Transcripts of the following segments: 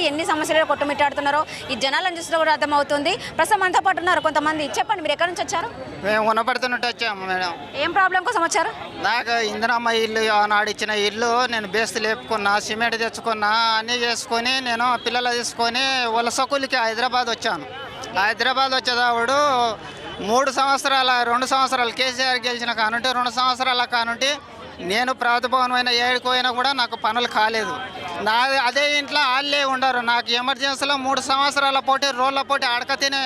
ఎంతమంది ఎన్ని సమస్యలు కొట్టుమిట్టాడుతున్నారో ఈ జనాలను చూస్తే కూడా అర్థమవుతుంది. ప్రస్తుతం మనతో పాటు ఉన్నారు కొంతమంది. చెప్పండి మీరు ఎక్కడి నుంచి వచ్చారు? మేము గుణపడుతున్నట్టు వచ్చాము మేడం. ఏం ప్రాబ్లం కోసం వచ్చారు? నాకు ఇందిరమ్మ ఇల్లు ఆనాడు ఇచ్చిన ఇల్లు నేను బేస్తు లేపుకున్నా సిమెంట్ తెచ్చుకున్నా అన్నీ చేసుకొని నేను పిల్లలు తీసుకొని వలస కూలికి హైదరాబాద్ వచ్చాను. హైదరాబాద్ వచ్చేటప్పుడు మూడు సంవత్సరాల రెండు సంవత్సరాలు కేసీఆర్ గెలిచిన కానుంటే రెండు సంవత్సరాల కానుంటే నేను ప్రాతిభవనమైన ఏడుకోయినా కూడా నాకు పనులు కాలేదు. నా అదే ఇంట్లో వాళ్ళే ఉండరు. నాకు ఎమర్జెన్సీలో మూడు సంవత్సరాల పోటీ రోళ్ళ పోటీ అడక తినే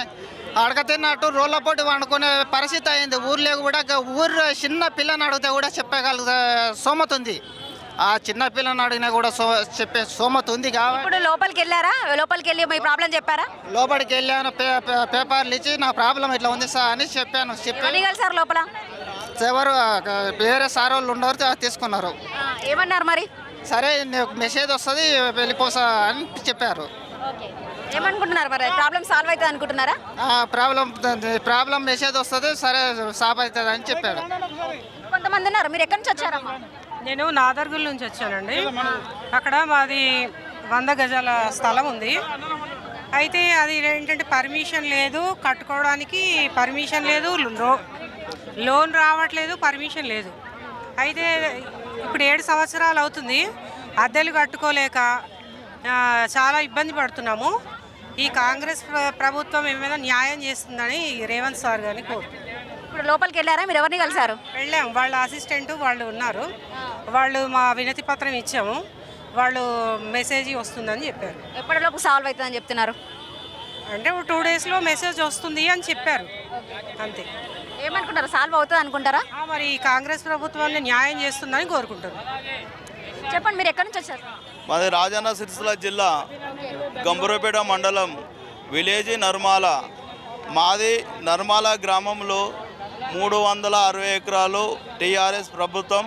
అడక తిన్నట్టు రోళ్ళ పోటీ వండుకునే పరిస్థితి అయింది. ఊర్లో కూడా ఊరు చిన్న పిల్లని అడిగితే కూడా చెప్పగలుగుతా సోమత ఉంది. ఆ చిన్న పిల్లని అడిగినా కూడా సో చెప్పే సోమత ఉంది కాబట్టి లోపలికి వెళ్ళారా? లోపలికి వెళ్ళి మీ ప్రాబ్లం చెప్పారా? లోపలికి వెళ్ళాను పేపర్లు ఇచ్చి నా ప్రాబ్లం ఇట్లా ఉంది సార్ అని చెప్పాను. చెప్పి ఎవరిని కలిసారు లోపల? ఎవరు వేరే సార్ వాళ్ళు ఉండరు తా- తీసుకున్నారు. ఏమన్నారు మరి? సరే నీకు మెసేజ్ వస్తుంది వెళ్ళిపోసా అని చెప్పారు. ఏమనుకుంటున్నారు మరి? ప్రాబ్లం సాల్వ్ అవుతుంది అనుకుంటున్నారా? ఆ, ప్రాబ్లం ప్రాబ్లం మెసేజ్ వస్తుంది సరే సాప్ అవుతుంది అని చెప్పాడు. కొంతమంది ఉన్నారు. మీరు ఎక్కడి నుంచి వచ్చారమ్మా? నేను నాదర్గుల్ నుంచి వచ్చానండి. అక్కడ మాది వంద గజాల స్థలం ఉంది. అయితే అది ఏంటంటే పర్మిషన్ లేదు కట్టుకోవడానికి పర్మిషన్ లేదు లోన్ రావట్లేదు పర్మిషన్ లేదు. అయితే ఇప్పుడు ఏడు సంవత్సరాలు అవుతుంది. అద్దెలు కట్టుకోలేక చాలా ఇబ్బంది పడుతున్నాము. ఈ కాంగ్రెస్ ప్ర- ప్రభుత్వం ఏమైనా న్యాయం చేస్తుందని రేవంత్ సార్ గారిని కోరుతున్నాను ఇప్పుడు లోపలికి వెళ్ళారా? మీరు ఎవరిని కలిసారు వెళ్ళాం. వాళ్ళ అసిస్టెంట్ వాళ్ళు ఉన్నారు. వాళ్ళు మా వినతి పత్రం ఇచ్చాము. వాళ్ళు మెసేజ్ వస్తుందని చెప్పారు. ఎప్పటిలోపు సాల్వ్ అవుతుందని చెప్తున్నారు? అంటే టూ డేస్లో మెసేజ్ వస్తుంది అని చెప్పారు. అంతే. ఏమనుకుంటారు? సాల్వ్ అవుతుంది అనుకుంటారా? ఆ, మరి ఈ కాంగ్రెస్ ప్రభుత్వాన్ని న్యాయం చేస్తుందని కోరుకుంటారు చెప్పండి మీరు ఎక్కడి నుంచి వచ్చారు? మాది రాజన్న సిరిసిల్ల జిల్లా గంభీరపేట మండలం విలేజ్ నర్మాల. మాది నర్మాల గ్రామంలో మూడు వందల అరవై ఎకరాలు టీఆర్ఎస్ ప్రభుత్వం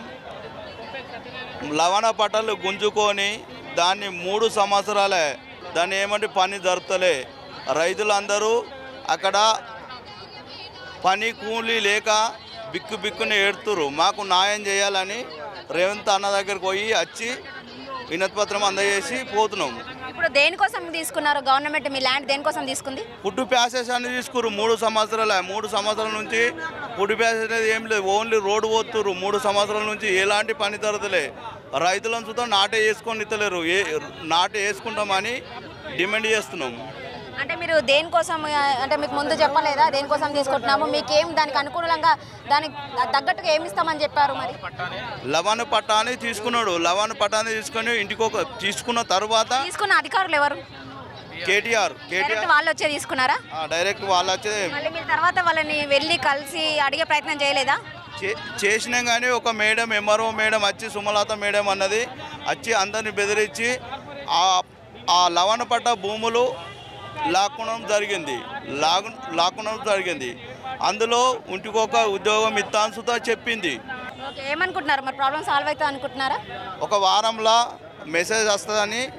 లవణ పట్టలు గుంజుకొని దాన్ని మూడు సంవత్సరాలే దాన్ని ఏమంటే పని జరుపుతలే. రైతులందరూ అక్కడ పని కూలీ లేక బిక్కు బిక్కుని ఏడుతురు మాకు న్యాయం చేయాలని రేవంత్ అన్న దగ్గరికి పోయి వచ్చి వినతిపత్రం అందజేసి పోతున్నాం. ఇప్పుడు దేనికోసం తీసుకున్నారు గవర్నమెంట్ మీ ల్యాండ్ దేనికోసం తీసుకుంది? ఫుడ్ ప్యాసేజ్ అని తీసుకురు మూడు సంవత్సరాల మూడు సంవత్సరాల నుంచి ఫుడ్ ప్యాసేజ్ అనేది ఏం లేదు. ఓన్లీ రోడ్డు పోతురు మూడు సంవత్సరాల నుంచి. ఎలాంటి పని జరగలే రైతులను చూద్దాం నాటే వేసుకొని ఇస్తలేరు ఏ నాటే వేసుకుంటామని డిమాండ్ చేస్తున్నాం. అంటే మీరు దేనికోసం అంటే మీకు ముందు చెప్పలేదా? దేనికోసం తీసుకుంటున్నాము? మీకేం దానికి అనుకూలంగా దానికి తగ్గట్టుగా ఏమి ఇస్తామని చెప్పారు మరి? లవణ పట్టాని తీసుకున్నాడు. లవణ పట్టాని తీసుకొని ఇంటికి ఒక తీసుకున్న తర్వాత తీసుకున్న అధికారులు ఎవరు? కేటీఆర్ కేటీఆర్. వాళ్ళు వచ్చే తీసుకున్నారా? డైరెక్ట్ వాళ్ళు వచ్చి. మళ్ళీ మీరు తర్వాత వాళ్ళని వెళ్ళి కలిసి అడిగే ప్రయత్నం చేయలేదా? చేసినాం కానీ ఒక మేడం ఎంఆర్ఓ మేడం వచ్చి సుమలత మేడం అన్నది వచ్చి అందరిని బెదిరించి ఆ ఆ లవణ పట్ట భూములు లాక్కోవడం జరిగింది. లాగు లాక్కోవడం జరిగింది. అందులో ఇంటికొక ఉద్యోగం ఇత్తాన్సుతో చెప్పింది. ఓకే ఏమనుకుంటున్నారు? మరి ప్రాబ్లం సాల్వ్ అవుతుంది అనుకుంటున్నారా? ఒక వారంలో మెసేజ్ వస్తుందని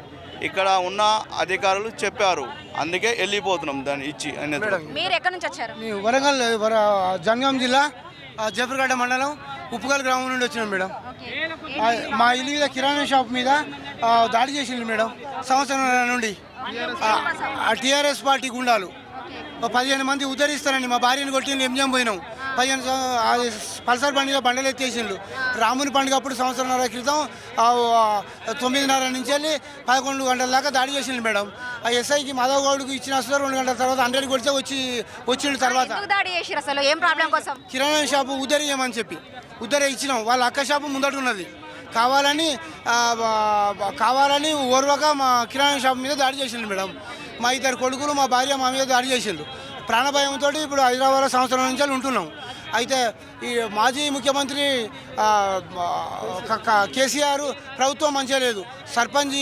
ఇక్కడ ఉన్న అధికారులు చెప్పారు. అందుకే వెళ్ళిపోతున్నాం దాన్ని ఇచ్చి అనేది. మీరు ఎక్కడి నుంచి వచ్చారు? వరంగల్ వర- జనగాం జిల్లా ఆ, జఫర్గడ్డ మండలం ఉప్పుగల్ గ్రామం నుండి వచ్చినాం మేడం. మా ఇల్లు మీద కిరాణా షాప్ మీద ఆ, దాడి చేసింది మేడం సంవత్సరం నుండి. TRS party. గుండాలు ఒక పదిహేను మంది ఉద్ధరిస్తారండి మా భార్యను కొట్టింది ఎంజం పోయినాం. పదిహేను పల్సర్ బండిలో బండలు ఎత్తేసిండ్రు. రాముని పండుగ అప్పుడు సంవత్సరంన్నర క్రితం తొమ్మిదిన్నర నుంచి వెళ్ళి పదకొండు గంటల దాకా దాడి చేసిండు మేడం. ఆ ఎస్ఐకి మాధవ్ గౌడ్కి ఇచ్చిన అసలు రెండు గంటల తర్వాత హండ్రెడ్ కొడితే వచ్చి వచ్చిండు తర్వాత. దాడి చేసిరు అసలు? ఏం ప్రాబ్లం కోసం? కిరాణా షాపు ఉద్దరేయమని చెప్పి. ఉద్దర ఇచ్చినాం. వాళ్ళ అక్క షాపు ముందట ఉన్నది. కావాలని కావాలని ఓర్వక మా కిరాణా షాప్ మీద దాడి చేసిండు మేడం. మా ఇద్దరు కొడుకులు మా భార్య మా మీద దాడి చేసిండు. ప్రాణభయంతో ఇప్పుడు హైదరాబాద్లో సంవత్సరం నుంచి ఉంటున్నాం. అయితే ఈ మాజీ ముఖ్యమంత్రి కేసీఆర్ ప్రభుత్వం మంచిగా లేదు. సర్పంచ్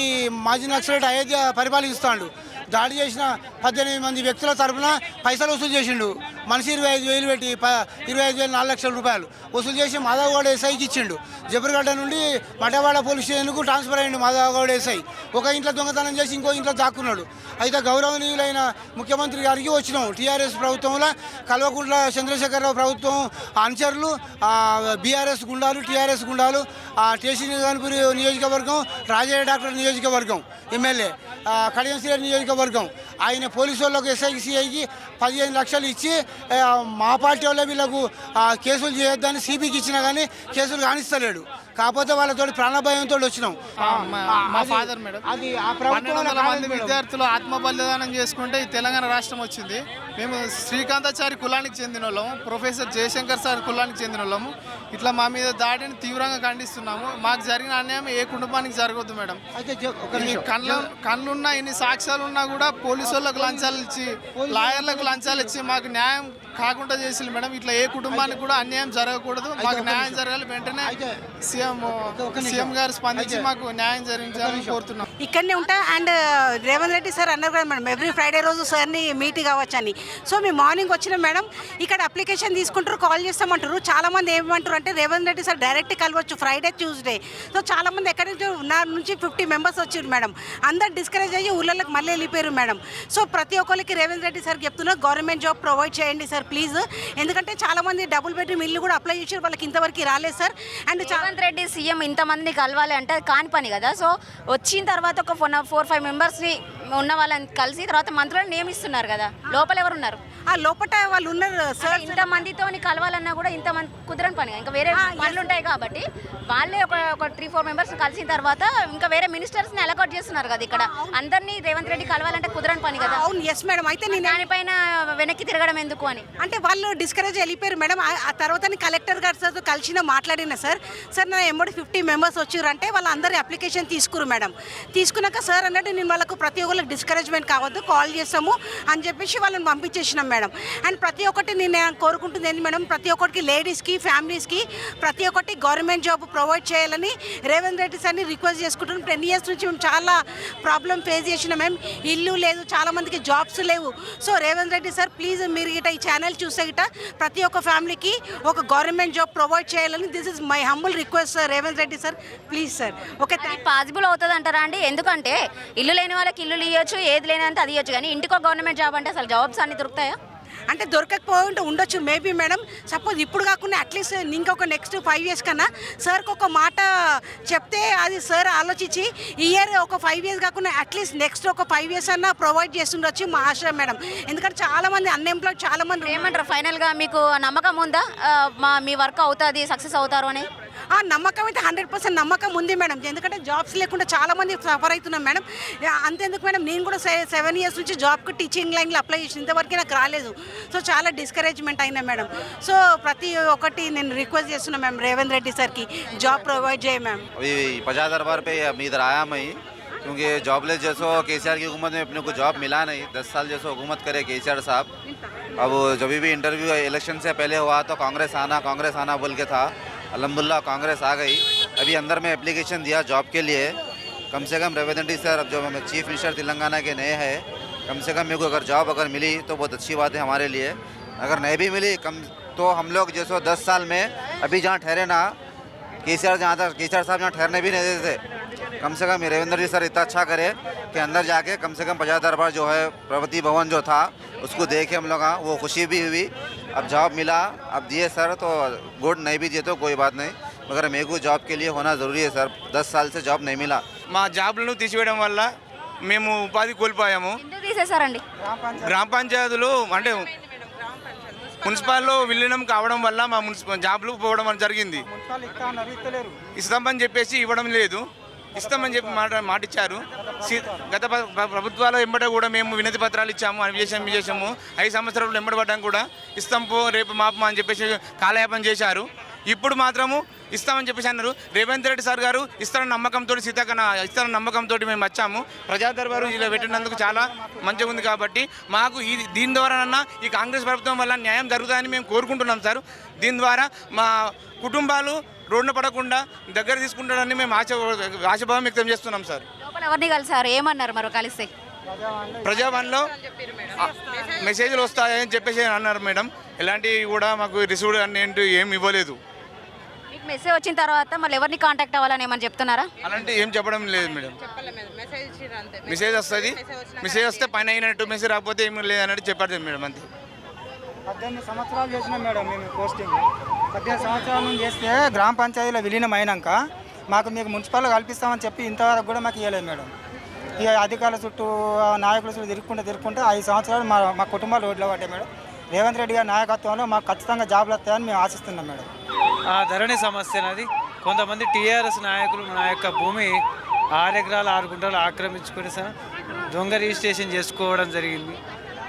మాజీ నక్సలైట్ అయోధ్య పరిపాలిస్తాడు. దాడి చేసిన పద్దెనిమిది మంది వ్యక్తుల తరపున పైసలు వసూలు చేసిండు. మనిషి ఇరవై ఐదు వేలు పెట్టి ప ఇరవై ఐదు వేలు నాలుగు లక్షల రూపాయలు వసూలు చేసి మాధవగౌడ ఎస్ఐకి ఇచ్చిండు. జబర్గడ్డ నుండి మటవాడ పోలీస్ స్టేషన్కు ట్రాన్స్ఫర్ అయ్యిండు మాధవగౌడ ఎస్ఐ ఒక ఇంట్లో దొంగతనం చేసి ఇంకో ఇంట్లో దాక్కున్నాడు. అయితే గౌరవనీయులైన ముఖ్యమంత్రి గారికి వచ్చినాం. టీఆర్ఎస్ ప్రభుత్వంలో కల్వకుంట్ల చంద్రశేఖరరావు ప్రభుత్వం అనుచరులు బీఆర్ఎస్ గుండాలు టీఆర్ఎస్ గుండాలు ఆ టీసీ గన్పూరి నియోజకవర్గం రాజయ్య డాక్టర్ నియోజకవర్గం ఎమ్మెల్యే కడియం నియోజకవర్గం. ఆయన పోలీసు వాళ్ళకి ఎస్ఐకి సిఐకి పదిహేను లక్షలు ఇచ్చి మా పార్టీ వాళ్ళ వీళ్ళకు కేసులు చేయొద్దని సిబికి ఇచ్చినా కానీ కేసులు కానిస్తలేడు. కాకపోతే వాళ్ళతో ప్రాణభయంతో వచ్చినాం. మా ఫాదర్ అది ఆ మంది మేడం. విద్యార్థులు ఆత్మ బలిదానం చేసుకుంటే ఈ తెలంగాణ రాష్ట్రం వచ్చింది. మేము శ్రీకాంతాచారి కులానికి చెందిన వాళ్ళము ప్రొఫెసర్ జయశంకర్ సార్ కులానికి చెందిన వాళ్ళము ఇట్లా మా మీద దాడిని తీవ్రంగా ఖండిస్తున్నాము. మాకు జరిగిన అన్యాయం ఏ కుటుంబానికి జరగవద్దు మేడం. అయితే. కళ్ళు కళ్ళున్నా ఇన్ని సాక్ష్యాలు ఉన్నా కూడా పోలీసు వాళ్ళకు లంచాలు ఇచ్చి లాయర్లకు లంచాలు ఇచ్చి మాకు న్యాయం కాకుండా చేసింది మేడం. ఇట్లా ఏ కుటుంబానికి కూడా అన్యాయం జరగకూడదు. మాకు న్యాయం జరగాలి. వెంటనే సీఎం. సీఎం గారు స్పందించి మాకు న్యాయం జరిగించాలని కోరుతున్నాం. ఇక్కడనే ఉంటా. అండ్ రేవంత్ రెడ్డి సార్ అన్నారు కదా మేడం ఎవ్రీ ఫ్రైడే రోజు సార్ని మీట్ కావచ్చు అని సో మేము మార్నింగ్ వచ్చిన మేడం. ఇక్కడ అప్లికేషన్ తీసుకుంటారు కాల్ చేస్తామంటారు. చాలా మంది అంటే రేవంత్ రెడ్డి సార్ డైరెక్ట్ కలవచ్చు. ఫ్రైడే ట్యూస్డే సో చాలా మంది ఎక్కడి నుంచి నా నుంచి ఫిఫ్టీ మెంబర్స్ వచ్చారు మేడం. అందరు డిస్కరేజ్ అయ్యి ఊళ్ళకి మళ్ళీ వెళ్ళిపోయారు మేడం. సో ప్రతి ఒక్కరికి రేవంత్ రెడ్డి సార్ చెప్తున్నా గవర్నమెంట్ జాబ్ ప్రొవైడ్ చేయండి సార్ ప్లీజ్ ఎందుకంటే చాలా మంది డబుల్ బెడ్రూమ్ ఇల్లు కూడా అప్లై చేశారు. వాళ్ళకి ఇంతవరకు రాలేదు sir. And Revanth Reddy CM ఇంతమందిని కలవాలి అంటే అది కాని పని కదా. సో వచ్చిన తర్వాత ఒక ఫోర్ ఫైవ్ మెంబర్స్ని ఉన్న వాళ్ళని కలిసి తర్వాత మంత్రులను నియమిస్తున్నారు కదా. లోపల ఎవరు ఉన్నారు ఆ లోపల వాళ్ళు ఉన్నారు సార్. ఇంత మందితో కలవాలన్నా కూడా ఇంత మంది కుదరని పని ఇంకా వేరే పనులు ఉంటాయి కాబట్టి వాళ్ళే ఒక ఒక త్రీ ఫోర్ మెంబర్స్ కలిసిన తర్వాత ఇంకా వేరే మినిస్టర్స్ని అలకౌట్ చేస్తున్నారు కదా ఇక్కడ. అందరినీ రేవంత్ రెడ్డి కలవాలంటే కుదరని పని కదా. అవును ఎస్ మేడం అయితే నేను దానిపైన వెనక్కి తిరగడం ఎందుకు అని? అంటే వాళ్ళు డిస్కరేజ్ వెళ్ళిపోయారు మేడం ఆ- తర్వాత కలెక్టర్ గారు సార్ కలిసిన మాట్లాడిన సార్ సార్ నా ఎంబడి ఫిఫ్టీ మెంబర్స్ వచ్చారు అంటే వాళ్ళందరి అప్లికేషన్ తీసుకురు మేడం తీసుకున్నాక సార్ అన్నట్టు నేను వాళ్ళకు ప్రతి ఒక్కరికి డిస్కరేజ్మెంట్ కావద్దు కాల్ చేస్తాము అని చెప్పేసి వాళ్ళని పంపించేసినాం మేడం. అండ్ ప్రతి ఒక్కటి నేను కోరుకుంటుంది ఏంటి మేడం? ప్రతి ఒక్కరికి లేడీస్కి ఫ్యామిలీస్కి ప్రతి ఒక్కటి గవర్నమెంట్ జాబ్ ప్రొవైడ్ చేయాలని రేవంత్ రెడ్డి సార్ని రిక్వెస్ట్ చేసుకుంటున్నాం. టెన్ ఇయర్స్ నుంచి మేము చాలా ప్రాబ్లం ఫేస్ చేసినాం మేము ఇల్లు లేదు చాలా మందికి జాబ్స్ లేవు. So Revanth Reddy sir please మీరు గిట ఈ ఛానల్ చూస్తే గిట ప్రతి ఒక్క ఫ్యామిలీకి ఒక గవర్నమెంట్ జాబ్ ప్రొవైడ్ చేయాలని this is my humble request sir Revanth Reddy sir please sir okay possible అవుతుంది అంటారా అండి? ఎందుకంటే ఇల్లు లేని వాళ్ళకి ఇల్లు ఇవ్వచ్చు ఏది లేనంత అది ఇవ్వచ్చు కానీ ఇంటికి గవర్నమెంట్ జాబ్ అంటే అసలు జాబ్స్ అన్ని దొరుకుతాయా? అంటే దొరకకపోయి ఉండొచ్చు మేబీ మేడం. సపోజ్ ఇప్పుడు కాకుండా అట్లీస్ట్ ఇంకొక నెక్స్ట్ ఫైవ్ ఇయర్స్ కన్నా సార్కి ఒక మాట చెప్తే అది సార్ ఆలోచించి ఈ ఇయర్ ఒక ఫైవ్ ఇయర్స్ కాకుండా అట్లీస్ట్ నెక్స్ట్ ఒక ఫైవ్ ఇయర్స్ అన్న ప్రొవైడ్ చేస్తుండొచ్చు మా ఆశ మేడం. ఎందుకంటే చాలా మంది అన్ఎంప్లాయిడ్ చాలా మంది ఏమంటారు ఫైనల్గా మీకు నమ్మకం ఉందా? మా మీ వర్క్ అవుతుంది సక్సెస్ అవుతారు అని? ఆ నమ్మకం అయితే హండ్రెడ్ పర్సెంట్ నమ్మకం ఉంది మేడం ఎందుకంటే జాబ్స్ లేకుండా చాలా మంది సఫర్ అవుతున్నాం మేడం యా, అంతెందుకు మేడం నేను కూడా సెవెన్ ఇయర్స్ నుంచి జాబ్కి టీచింగ్ లైన్లో అప్లై చేసిన ఇంతవరకు నాకు రాలేదు సో చాలా డిస్కరేజ్మెంట్ అయినా మేడం సో ప్రతి ఒక్కటి నేను రిక్వెస్ట్ చేస్తున్నా మ్యామ్ రేవంత్ రెడ్డి సార్కి జాబ్ ప్రొవైడ్ చేయ మ్యామ్ अभी प्रजा दरबार पे अब इधर आया मैं ही क्योंकि जॉबलेस जैसो के की हुकूमत में अपने को जॉब मिला नहीं दस साल जैसो हुकूमत करे के साहब अब जब भी इंटरव्यू इलेक्शन से पहले हुआ तो कांग्रेस आना कांग्रेस आना बोल के था अलहमदिल्ला कांग्रेस आ गई। अभी अंदर में एप्लीकेशन दिया जॉब के लिए। कम से कम रेवंत सर अब जो हमें चीफ मिनिस्टर तेलंगाना के नए हैं, कम से कम मेरे को अगर जॉब अगर मिली तो बहुत अच्छी बात है हमारे लिए। अगर नहीं भी मिली, कम तो हम लोग जैसो दस साल में, अभी जहाँ ठहरे ना के सी आर जहाँ तक के सी आर साहब यहाँ ठहरने भी नहीं देते थे कम से कम ये रेवेंद्र जी सर इतना अच्छा करे कि अंदर जाके कम से कम प्रजा दरबार जो है प्रगति भवन जो था उसको देखे हम लोग हाँ वो खुशी भी हुई अब जॉब मिला अब दिए सर तो गुड नहीं भी दिए तो कोई बात नहीं मगर मेरे को जॉब के लिए होना ज़रूरी है सर दस साल से जॉब नहीं मिला మా జాబ్లను తీసివేయడం వల్ల మేము ఉపాధి కోల్పోయాము ఎందుకు తీసేశారండి గ్రామ పంచాయతీలు అంటే మున్సిపాల్లో విలీనం కావడం వల్ల మా మున్సిపల్ జాబ్లు పోవడం జరిగింది. ఇస్తామని చెప్పేసి ఇవ్వడం లేదు. ఇస్తామని చెప్పి మాట మాట ఇచ్చారు సి- గత ప్ర- ప్ర- ప్రభుత్వాల వెంబడ కూడా మేము వినతి పత్రాలు ఇచ్చాము అవి చేసాము ఇవి చేసాము ఐదు సంవత్సరాలు వెంబడబడ్డాం కూడా. ఇస్తాం పో రేపు మాపు అని చెప్పేసి కాలయాపన చేశారు. ఇప్పుడు మాత్రము ఇస్తామని చెప్పేసి అన్నారు. రేవంత్ రెడ్డి సార్ గారు ఇస్తారన్న నమ్మకంతో సీతాకన్న ఇస్తారన్న నమ్మకంతో మేము వచ్చాము. ప్రజా దర్బారు ఇలా పెట్టినందుకు చాలా మంచిగా ఉంది కాబట్టి మాకు ఈ దీని ద్వారానన్నా ఈ కాంగ్రెస్ ప్రభుత్వం వల్ల న్యాయం జరుగుతుందని మేము కోరుకుంటున్నాం సార్. దీని ద్వారా మా కుటుంబాలు రోడ్డున పడకుండా దగ్గర తీసుకుంటారని మేము ఆశ ఆశాభావం వ్యక్తం చేస్తున్నాం సార్. ఎవరిని కలిసారు? ఏమన్నారు మరి కలిస్తే ప్రజావాణిలో ఆ, మెసేజ్లు వస్తాయని చెప్పేసి అన్నారు మేడం. ఎలాంటివి కూడా మాకు రిసీవ్డ్ అని ఏంటి ఏమి ఇవ్వలేదు. మెసేజ్ వచ్చిన తర్వాత మళ్ళీ ఎవరిని కాంటాక్ట్ అవ్వాలని ఏమని చెప్తున్నారా? అలాంటి ఏం చెప్పడం లేదు మేడం. మెసేజ్ వస్తుంది. మెసేజ్ వస్తే పని అయినట్టు మెసేజ్ రాకపోతే ఏమి లేదన్నట్టు చెప్పారు మేడం అంతే. పద్దెనిమిది సంవత్సరాలు చేసినాం మేడం మేము పోస్టింగ్ పద్దెనిమిది సంవత్సరాల నుంచి చేస్తే గ్రామ పంచాయతీలో విలీనం అయినాక మాకు మీకు మున్సిపల్ కల్పిస్తామని చెప్పి ఇంతవరకు కూడా మాకు ఇవ్వలేదు మేడం. ఇక అధికారుల చుట్టూ ఆ నాయకుల చుట్టూ తిరుక్కుంటూ తిరుక్కుంటూ ఐదు సంవత్సరాలు మా మా కుటుంబాలు రోడ్లో పడ్డాయి మేడం. రేవంత్ రెడ్డి గారి నాయకత్వంలో మాకు ఖచ్చితంగా జాబ్లు వస్తాయని మేము ఆశిస్తున్నాం మేడం. ఆ ధరణి సమస్యనది కొంతమంది టీఆర్ఎస్ నాయకులు నా యొక్క భూమి ఆరు ఎకరాలు ఆరు గుంటలు ఆక్రమించుకొని సార్ దొంగ రిజిస్ట్రేషన్ చేసుకోవడం జరిగింది.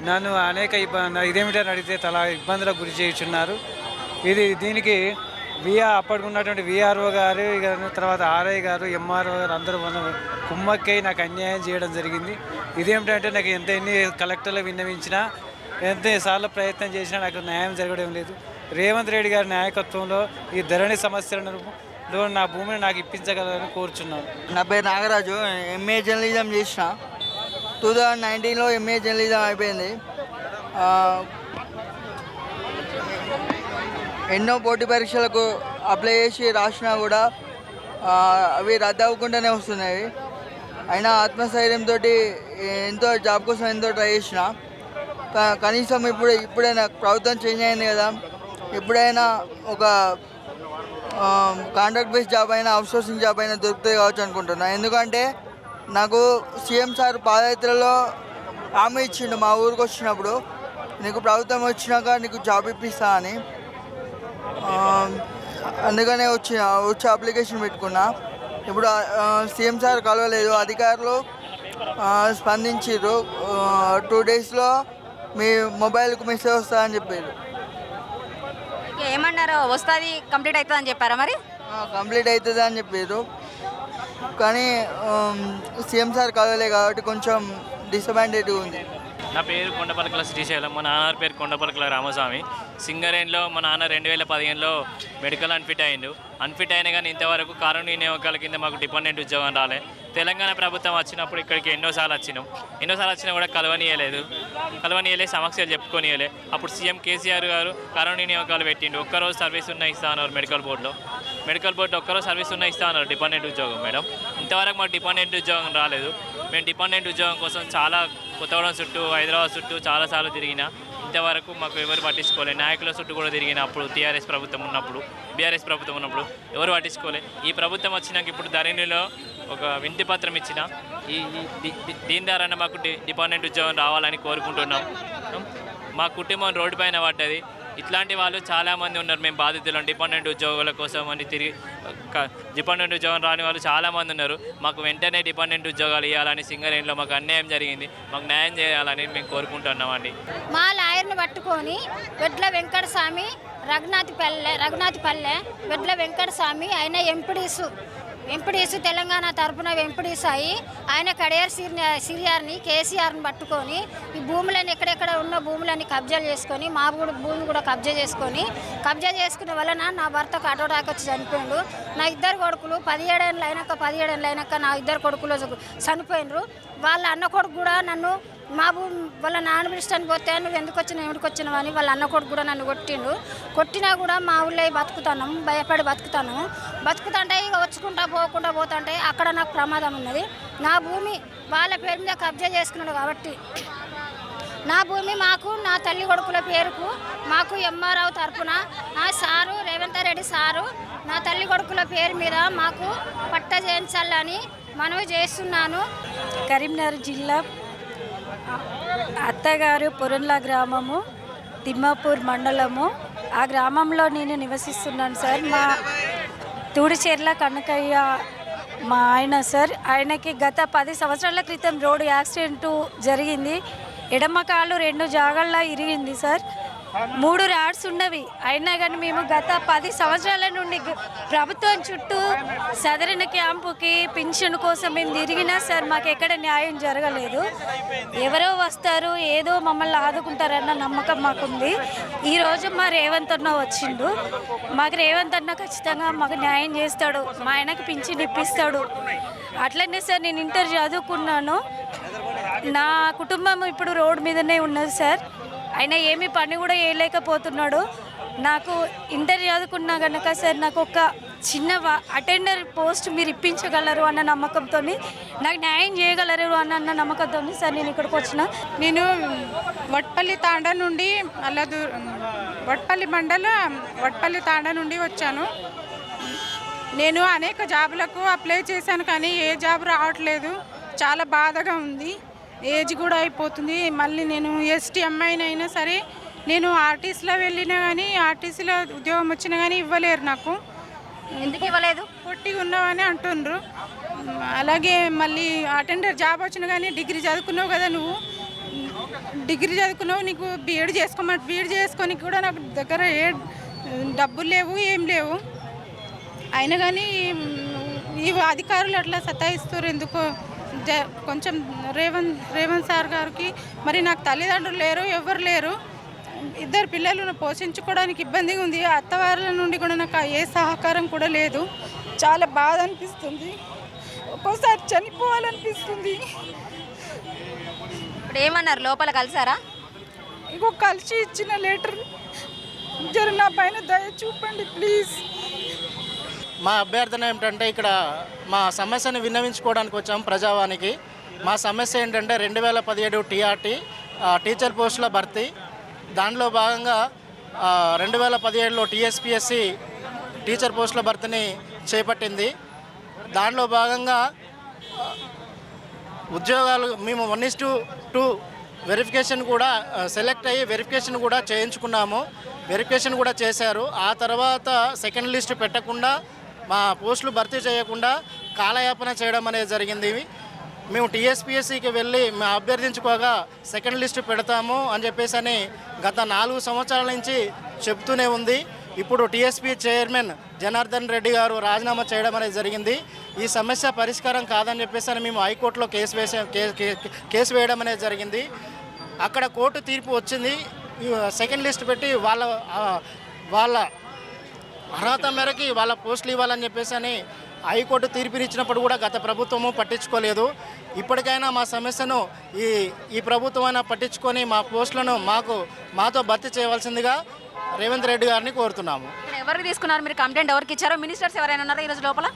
నన్ను అనేక ఇబ్బంది ఇదేమిటని అడిగితే తలా ఇబ్బందులకు గురి చేయుచున్నారు. ఇది దీనికి విఆర్ అప్పటికున్నటువంటి విఆర్ఓ గారు ఇక తర్వాత ఆర్ఐ గారు ఎంఆర్ఓ గారు అందరూ కుమ్మక్కై నాకు అన్యాయం చేయడం జరిగింది. ఇదేమిటంటే నాకు ఎంత ఎన్ని కలెక్టర్లు విన్నవించినా ఎంతసార్లు ప్రయత్నం చేసినా నాకు న్యాయం జరగడం లేదు. రేవంత్ రెడ్డి గారి నాయకత్వంలో ఈ ధరణి సమస్యలను నా భూమిని నాకు ఇప్పించగలరని కోరుచున్నాను. నా పేరు నాగరాజు. ఎంఏ జర్నలిజం చేసిన. టూ థౌజండ్ నైన్టీన్లో ఎంఏ జర్నలిజం అయిపోయింది. ఎన్నో పోటీ పరీక్షలకు అప్లై చేసి రాసినా కూడా అవి రద్దు అవ్వకుండానే వస్తున్నాయి. అయినా ఆత్మస్థైర్యంతో ఎంతో జాబ్ కోసం ఎంతో ట్రై చేసిన. కనీసం ఇప్పుడు ఇప్పుడైనా ప్రభుత్వం చేంజ్ అయింది కదా. ఎప్పుడైనా ఒక కాంట్రాక్ట్ బేస్ జాబ్ అయినా అవుట్సోర్సింగ్ జాబ్ అయినా దొరుకుతుంది కావచ్చు అనుకుంటున్నాను ఎందుకంటే నాకు సీఎం సార్ పాదయాత్రలో హామీ ఇచ్చిండు మా ఊరికి వచ్చినప్పుడు. నీకు ప్రభుత్వం వచ్చినాక నీకు జాబ్ ఇప్పిస్తా అని. అందుకనే వచ్చి వచ్చి అప్లికేషన్ పెట్టుకున్నా. ఇప్పుడు సీఎం సార్ కలవలేదు. అధికారులు స్పందించారు టూ డేస్లో మీ మొబైల్కి మెసేజ్ వస్తా అని చెప్పారు ఏమన్నారు? వస్తుంది కంప్లీట్ అవుతుంది అని చెప్పారా మరి? కంప్లీట్ అవుతుంది అని చెప్పారు కానీ సీఎం సార్ కలవలే కాబట్టి కొంచెం డిసప్పాయింటెడ్గా ఉంది. నా పేరు కొండపలకల శ్రీశైలం మా నాన్న పేరు కొండపలకల రామస్వామి. సింగరేణిలో మా నాన్న రెండు వేల పదిహేనులో మెడికల్ అన్ఫిట్ అయిండు అన్ఫిట్ అయిన కానీ ఇంతవరకు కారుణ్య నియామకాల కింద మాకు డిపెండెంట్ ఉద్యోగం రాలే. తెలంగాణ ప్రభుత్వం వచ్చినప్పుడు ఇక్కడికి ఎన్నోసార్లు వచ్చినాం. ఎన్నోసార్లు వచ్చినా కూడా కలవనీయలేదు. కలవనీయలే సమస్యలు చెప్పుకోనియలే. అప్పుడు సీఎం కేసీఆర్ గారు కరోనా నియామకాలు పెట్టిండు. ఒక్కరోజు సర్వీస్ ఉన్న ఇస్తా అన్నారు మెడికల్ బోర్డులో. మెడికల్ బోర్డు ఒక్కరోజు సర్వీస్ ఉన్న ఇస్తా అన్నారు డిపెండెంట్ ఉద్యోగం మేడం. ఇంతవరకు మాకు డిపెండెంట్ ఉద్యోగం రాలేదు. మేము డిపెండెంట్ ఉద్యోగం కోసం చాలా కొత్తగూడెం చుట్టూ హైదరాబాద్ చుట్టూ చాలాసార్లు తిరిగిన ఇంతవరకు మాకు ఎవరు పట్టించుకోలేదు నాయకుల చుట్టూ కూడా తిరిగిన అప్పుడు టీఆర్ఎస్ ప్రభుత్వం ఉన్నప్పుడు బీఆర్ఎస్ ప్రభుత్వం ఉన్నప్పుడు ఎవరు పట్టించుకోలే. ఈ ప్రభుత్వం వచ్చినాక ఇప్పుడు ధరణిలో ఒక వింటి పత్రం ఇచ్చిన ఈ దీని ద్వారా మాకు డిపెండెంట్ డిపార్ట్మెంట్ ఉద్యోగం రావాలని కోరుకుంటున్నాం. మా కుటుంబం రోడ్డు పైన పడ్డది. ఇట్లాంటి వాళ్ళు చాలామంది ఉన్నారు. మేము బాధితులు. డిపెండెంట్ ఉద్యోగుల కోసం అని తిరిగి డిపెండెంట్ ఉద్యోగం రాని వాళ్ళు చాలామంది ఉన్నారు. మాకు వెంటనే డిపెండెంట్ ఉద్యోగాలు ఇవ్వాలని సింగరేణిలో మాకు అన్యాయం జరిగింది. మాకు న్యాయం చేయాలని మేము కోరుకుంటున్నామండి మా లాయర్ని పట్టుకొని వెడ్ల వెంకట స్వామి రఘునాథ్ పల్లె రఘునాథ్ పల్లె వెడ్ల వెంకట స్వామి ఆయన ఎంపీడీసు ఎంపీడీసు తెలంగాణ తరపున ఎంపీడీసు అయి ఆయన కడియార్ సిరి సిరియార్ని కేసీఆర్ని పట్టుకొని ఈ భూములను ఎక్కడెక్కడ ఉన్న భూములని కబ్జా చేసుకొని మా భూమి కూడా కబ్జా చేసుకొని కబ్జా చేసుకునే వలన నా భర్తకు అటోటాక్ వచ్చి చనిపోయిండు. నా ఇద్దరు కొడుకులు పదిహేడేళ్ళు అయినాక పదిహేడేళ్ళు అయినాక నా ఇద్దరు కొడుకులు చనిపోయినరు వాళ్ళ అన్న కొడుకు కూడా నన్ను మా భూమి వాళ్ళ నాన్న పిలుస్తానికి పోతే నువ్వు ఎందుకు వచ్చిన ఎందుకు వచ్చినావు? అని వాళ్ళ అన్న కొడుకు కూడా నన్ను కొట్టిండు. కొట్టినా కూడా మా ఊళ్ళో బతుకుతాను భయపడి బతుకుతాను. బతుకుతుంటే ఇక వచ్చుకుంటా పోకుండా పోతుంటే అక్కడ నాకు ప్రమాదం ఉన్నది. నా భూమి వాళ్ళ పేరు మీద కబ్జా చేసుకున్నాడు కాబట్టి. నా భూమి మాకు నా తల్లి కొడుకుల పేరుకు మాకు ఎంఆర్ఆవు తరఫున నా సారు రేవంత్ రెడ్డి సారు నా తల్లి కొడుకుల పేరు మీద మాకు పట్ట చేయించాలని మనవి చేస్తున్నాను. కరీంనగర్ జిల్లా అత్తగారు పొరంల గ్రామము తిమ్మాపూర్ మండలము. ఆ గ్రామంలో నేను నివసిస్తున్నాను సార్. మా తూడిచెర్ల కనకయ్య మా ఆయన సార్. ఆయనకి గత పది సంవత్సరాల క్రితం రోడ్డు యాక్సిడెంటు జరిగింది. ఎడమ కాలు రెండు జాగల్లా ఇరిగింది సార్. మూడు రాడ్స్ ఉన్నవి. అయినా కానీ మేము గత పది సంవత్సరాల నుండి ప్రభుత్వం చుట్టూ సదరణ క్యాంపుకి పింఛన్ కోసం మేము తిరిగినా సార్ మాకు ఎక్కడ న్యాయం జరగలేదు. ఎవరో వస్తారు ఏదో మమ్మల్ని ఆదుకుంటారన్న నమ్మకం మాకుంది. ఈరోజు మా రేవంత్ అన్న వచ్చిండు. మాకు రేవంత్ అన్న ఖచ్చితంగా మాకు న్యాయం చేస్తాడు. మా ఆయనకి పింఛన్ ఇప్పిస్తాడు. అట్లనే సార్ నేను ఇంటర్ చదువుకున్నాను. నా కుటుంబం ఇప్పుడు రోడ్డు మీదనే ఉన్నది సార్. ఆయన ఏమి పని కూడా చేయలేకపోతున్నాడు. నాకు ఇంటర్ చదువుకున్నా కనుక సార్ నాకు ఒక చిన్న అటెండర్ పోస్ట్ మీరు ఇప్పించగలరు అన్న నమ్మకంతో నాకు న్యాయం చేయగలరు అన్న నమ్మకంతో సార్ నేను ఇక్కడికి వచ్చిన. నేను వట్పల్లి తాండ నుండి అల్లదు వట్పల్లి మండల వట్పల్లి తాండ నుండి వచ్చాను. నేను అనేక జాబులకు అప్లై చేశాను కానీ ఏ జాబ్ రావట్లేదు. చాలా బాధగా ఉంది. ఏజ్ కూడా అయిపోతుంది. మళ్ళీ నేను ఎస్టీ అమ్మాయినైనా సరే నేను ఆర్టీసీలో వెళ్ళినా కానీ ఆర్టీసీలో ఉద్యోగం వచ్చినా కానీ ఇవ్వలేరు నాకు. ఎందుకు ఇవ్వలేదు? పొట్టిగా ఉన్నావని అంటుండ్రు. అలాగే మళ్ళీ అటెండర్ జాబ్ వచ్చినా కానీ డిగ్రీ చదువుకున్నావు కదా నువ్వు. డిగ్రీ చదువుకున్నావు నీకు బీఎడ్ చేసుకోమంటే బీఎడ్ చేసుకొని కూడా నాకు దగ్గర ఏ డబ్బులు లేవు ఏం లేవు. అయినా కానీ ఈ అధికారులు అట్లా సతాయిస్తారు ఎందుకో కొంచెం రేవంత్ రేవంత్ సార్ గారికి మరి నాకు తల్లిదండ్రులు లేరు ఎవరు లేరు. ఇద్దరు పిల్లలను పోషించుకోవడానికి ఇబ్బందిగా ఉంది. అత్తవార్ల నుండి కూడా నాకు ఏ సహకారం కూడా లేదు. చాలా బాధ అనిపిస్తుంది. ఒక్కోసారి చనిపోవాలనిపిస్తుంది. ఇప్పుడు ఏమన్నారు? లోపల కలిసారా? ఇంకో కలిసి ఇచ్చిన లెటర్. జర నా పైన దయ చూపండి ప్లీజ్. మా అభ్యర్థన ఏమిటంటే ఇక్కడ మా సమస్యను విన్నవించుకోవడానికి వచ్చాం ప్రజావానికి. మా సమస్య ఏంటంటే రెండు వేల పదిహేడు టీఆర్టీ టీచర్ పోస్టుల భర్తీ. దానిలో భాగంగా రెండు వేల పదిహేడులో టీఎస్పిఎస్సి టీచర్ పోస్టుల భర్తీని చేపట్టింది. దానిలో భాగంగా ఉద్యోగాలు మేము one is to two verification కూడా సెలెక్ట్ అయ్యి వెరిఫికేషన్ కూడా చేయించుకున్నాము. వెరిఫికేషన్ కూడా చేశారు. ఆ తర్వాత సెకండ్ లిస్ట్ పెట్టకుండా మా పోస్టులు భర్తీ చేయకుండా కాలయాపన చేయడం అనేది జరిగింది. మేము టీఎస్పిఎస్సికి వెళ్ళి మేము అభ్యర్థించుకోగా సెకండ్ లిస్ట్ పెడతాము అని చెప్పేసి అని గత నాలుగు సంవత్సరాల నుంచి చెప్తూనే ఉంది. ఇప్పుడు టీఎస్పీ చైర్మన్ జనార్దన్ రెడ్డి గారు రాజీనామా చేయడం అనేది జరిగింది. ఈ సమస్య పరిష్కారం కాదని చెప్పేసి అని మేము హైకోర్టులో కేసు వేసే కే- కేసు వేయడం అనేది జరిగింది. అక్కడ కోర్టు తీర్పు వచ్చింది. సెకండ్ లిస్ట్ పెట్టి వాళ్ళ వాళ్ళ అర్హత మేరకి వాళ్ళ పోస్టులు ఇవ్వాలని చెప్పేసి అని హైకోర్టు తీర్పునిచ్చినప్పుడు కూడా గత ప్రభుత్వము పట్టించుకోలేదు. ఇప్పటికైనా మా సమస్యను ఈ ఈ ప్రభుత్వం అయినా పట్టించుకొని మా పోస్టులను మాకు మాతో భర్తీ చేయవలసిందిగా రేవంత్ రెడ్డి గారిని కోరుతున్నాము. ఎవరికి తీసుకున్నారు మీరు కంప్లైంట్? ఎవరికి ఇచ్చారో? మినిస్టర్స్ ఎవరైనా ఉన్నారా ఈరోజు లోపల?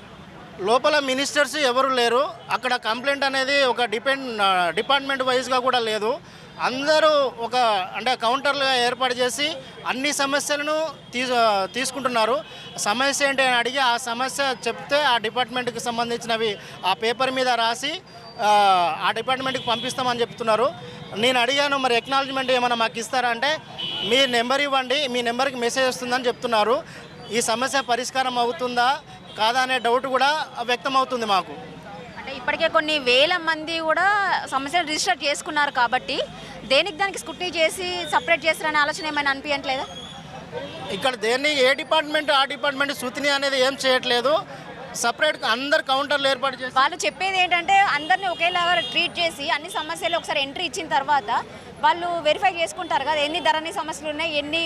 లోపల మినిస్టర్స్ ఎవరు లేరు. అక్కడ కంప్లైంట్ అనేది ఒక డిపెండ్ డిపార్ట్మెంట్ వైజ్గా కూడా లేదు. అందరూ ఒక అంటే కౌంటర్లుగా ఏర్పాటు చేసి అన్ని సమస్యలను తీ తీసుకుంటున్నారు. సమస్య ఏంటి అని అడిగి ఆ సమస్య చెప్తే ఆ డిపార్ట్మెంట్కి సంబంధించినవి ఆ పేపర్ మీద రాసి ఆ, ఆ డిపార్ట్మెంట్కి పంపిస్తామని చెప్తున్నారు. నేను అడిగాను మరి ఎక్నాలజ్మెంట్ ఏమైనా మాకు ఇస్తారా? అంటే మీ నెంబర్ ఇవ్వండి మీ నెంబర్కి మెసేజ్ వస్తుందని చెప్తున్నారు. ఈ సమస్య పరిష్కారం అవుతుందా కాదా అనే డౌట్ కూడా వ్యక్తం అవుతుంది మాకు. అంటే ఇప్పటికే కొన్ని వేల మంది కూడా సమస్యలు రిజిస్టర్ చేసుకున్నారు కాబట్టి దేనికి దానికి స్కుట్నీ చేసి సపరేట్ చేస్తారనే ఆలోచన ఏమైనా అనిపించట్లేదా? ఇక్కడ దేన్ని ఏ డిపార్ట్మెంట్ ఆ డిపార్ట్మెంట్ సూతిని అనేది ఏం చేయట్లేదు. సపరేట్గా అందరు కౌంటర్లు ఏర్పాటు చేసి వాళ్ళు చెప్పేది ఏంటంటే అందరినీ ఒకేలాగా ట్రీట్ చేసి అన్ని సమస్యలు ఒకసారి ఎంట్రీ ఇచ్చిన తర్వాత వాళ్ళు వెరిఫై చేసుకుంటారు కదా ఎన్ని ధరని సమస్యలు ఉన్నాయి ఎన్ని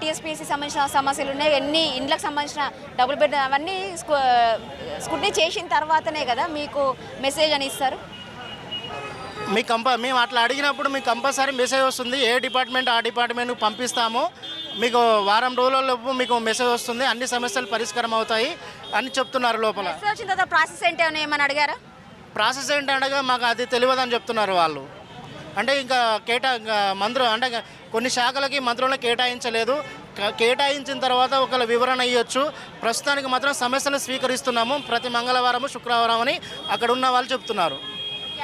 టీఎస్పీఎస్సీ సంబంధించిన సమస్యలు ఉన్నాయి ఎన్ని ఇండ్లకు సంబంధించిన డబుల్ బెడ్ అవన్నీ స్కు- స్క్రూటినీ చేసిన తర్వాతనే కదా మీకు మెసేజ్ అని ఇస్తారు? మీ కంప మేము అట్లా అడిగినప్పుడు మీకు కంపల్సరీ మెసేజ్ వస్తుంది. ఏ డిపార్ట్మెంట్ ఆ డిపార్ట్మెంట్కి పంపిస్తాము. మీకు వారం రోజులలోపు మీకు మెసేజ్ వస్తుంది. అన్ని సమస్యలు పరిష్కారం అవుతాయి అని చెప్తున్నారు లోపల. మెసేజ్ వచ్చిన తర్వాత ప్రాసెస్ ఏంటి అని ఏమని అడిగారా? ప్రాసెస్ ఏంటనగా మాకు అది తెలియదని చెప్తున్నారు వాళ్ళు. అంటే ఇంకా కేటా మంత్రులు అంటే కొన్ని శాఖలకి మంత్రులను కేటాయించలేదు. కేటాయించిన తర్వాత ఒకవేళ వివరణ ఇవ్వచ్చు ప్రస్తుతానికి మాత్రం సమస్యలు స్వీకరిస్తున్నాము. ప్రతి మంగళవారము శుక్రవారం అని అక్కడ ఉన్న వాళ్ళు చెప్తున్నారు.